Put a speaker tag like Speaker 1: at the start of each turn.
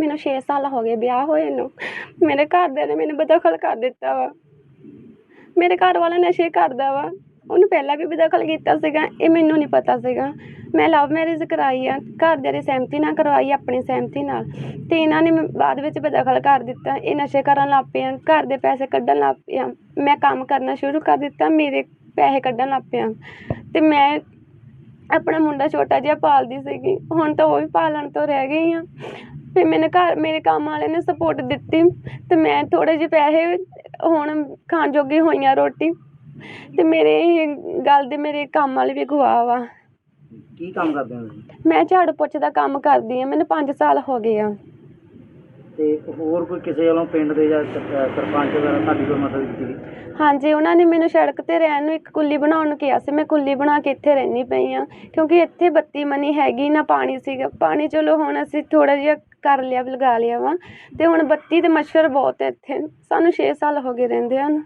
Speaker 1: ਮੈਨੂੰ 6 ਸਾਲ ਹੋ ਗਏ ਵਿਆਹ ਹੋਏ ਨੂੰ। ਮੇਰੇ ਘਰਦਿਆਂ ਨੇ ਮੈਨੂੰ ਬਦਖਲ ਕਰ ਦਿੱਤਾ ਵਾ। ਮੇਰੇ ਘਰ ਵਾਲਾ ਨਸ਼ੇ ਕਰਦਾ ਵਾ। ਉਹਨੂੰ ਪਹਿਲਾਂ ਵੀ ਬਦਖਲ ਕੀਤਾ ਸੀਗਾ, ਇਹ ਮੈਨੂੰ ਨਹੀਂ ਪਤਾ ਸੀਗਾ। ਮੈਂ ਲਵ ਮੈਰਿਜ ਕਰਾਈ ਆ, ਘਰਦਿਆਂ ਦੀ ਸਹਿਮਤੀ ਨਾਲ ਕਰਵਾਈ, ਆਪਣੀ ਸਹਿਮਤੀ ਨਾਲ। ਤੇ ਇਹਨਾਂ ਨੇ ਮੈਨੂੰ ਬਾਅਦ ਵਿੱਚ ਬਦਖਲ ਕਰ ਦਿੱਤਾ। ਇਹ ਨਸ਼ੇ ਕਰਨ ਲੱਗ ਪਏ ਆ ਘਰ ਦੇ ਪੈਸੇ ਕੱਢਣ ਲੱਗ ਪਏ ਆ ਮੈਂ ਕੰਮ ਕਰਨਾ ਸ਼ੁਰੂ ਕਰ ਦਿੱਤਾ, ਮੇਰੇ ਪੈਸੇ ਕੱਢਣ ਲੱਗ ਪਏ ਆ ਤੇ ਮੈਂ ਆਪਣਾ ਮੁੰਡਾ ਛੋਟਾ ਜਿਹਾ ਪਾਲਦੀ ਸੀਗੀ। ਹੁਣ ਤਾਂ ਉਹ ਵੀ ਪਾਲਣ ਤੋਂ ਰਹਿ ਗਈ ਆ। ਫਿਰ ਮੈਨੇ ਘਰ ਮੇਰੇ ਕੰਮ ਵਾਲੇ ਨੇ ਸਪੋਰਟ ਦਿੱਤੀ ਤੇ ਮੈਂ ਥੋੜੇ ਜਿਹੇ ਪੈਸੇ ਹੁਣ ਖਾਣ ਜੋਗੀ ਹੋਈਆਂ ਰੋਟੀ ਤੇ ਮੇਰੇ ਇਹ ਗੱਲ ਦੇ ਮੇਰੇ ਕੰਮ ਵਾਲੇ ਵੀ ਗਵਾ ਵਾ।
Speaker 2: ਕੀ ਕੰਮ ਕਰਦੇ ਹੋ ਤੁਸੀਂ?
Speaker 1: ਮੈਂ ਝਾੜੂ ਪੋਚੇ ਦਾ ਕੰਮ ਕਰਦੀ ਆ ਮੈਨੂੰ 5 ਸਾਲ ਹੋ ਗਏ ਆ।
Speaker 2: ਤੇ ਹੋਰ ਕੋਈ ਕਿਸੇ ਵੱਲੋਂ ਪਿੰਡ ਦੇ ਜਾਂ ਸਰ- ਸਰਪੰਚ ਵਗੈਰਾ ਤੁਹਾਡੀ ਕੋਈ ਮਦਦ ਕੀਤੀ?
Speaker 1: ਹਾਂਜੀ ਉਹਨਾਂ ਨੇ ਮੈਨੂੰ ਸੜਕ ਤੇ ਰਹਿਣ ਨੂੰ ਇੱਕ ਕੁੱਲੀ ਬਣਾਉਣ ਨੂੰ ਕਿਹਾ ਸੀ। ਮੈਂ ਕੁੱਲੀ ਬਣਾ ਕੇ ਇੱਥੇ ਰਹਿੰਦੀ ਪਈ ਆ ਕਿਉਂਕਿ ਇੱਥੇ ਬੱਤੀ ਮਨੀ ਹੈਗੀ ਨਾ ਪਾਣੀ ਸੀਗਾ। ਪਾਣੀ ਚਲੋ ਹੁਣ ਅਸੀਂ ਥੋੜਾ ਜਿਹਾ ਕਰ ਲਿਆ, ਲਗਾ ਲਿਆ ਵਾ। ਅਤੇ ਹੁਣ ਬੱਤੀ ਦੇ ਮੱਛਰ ਬਹੁਤ ਹੈ ਇੱਥੇ। ਸਾਨੂੰ ਛੇ ਸਾਲ ਹੋ ਗਏ ਰਹਿੰਦੇ ਹਨ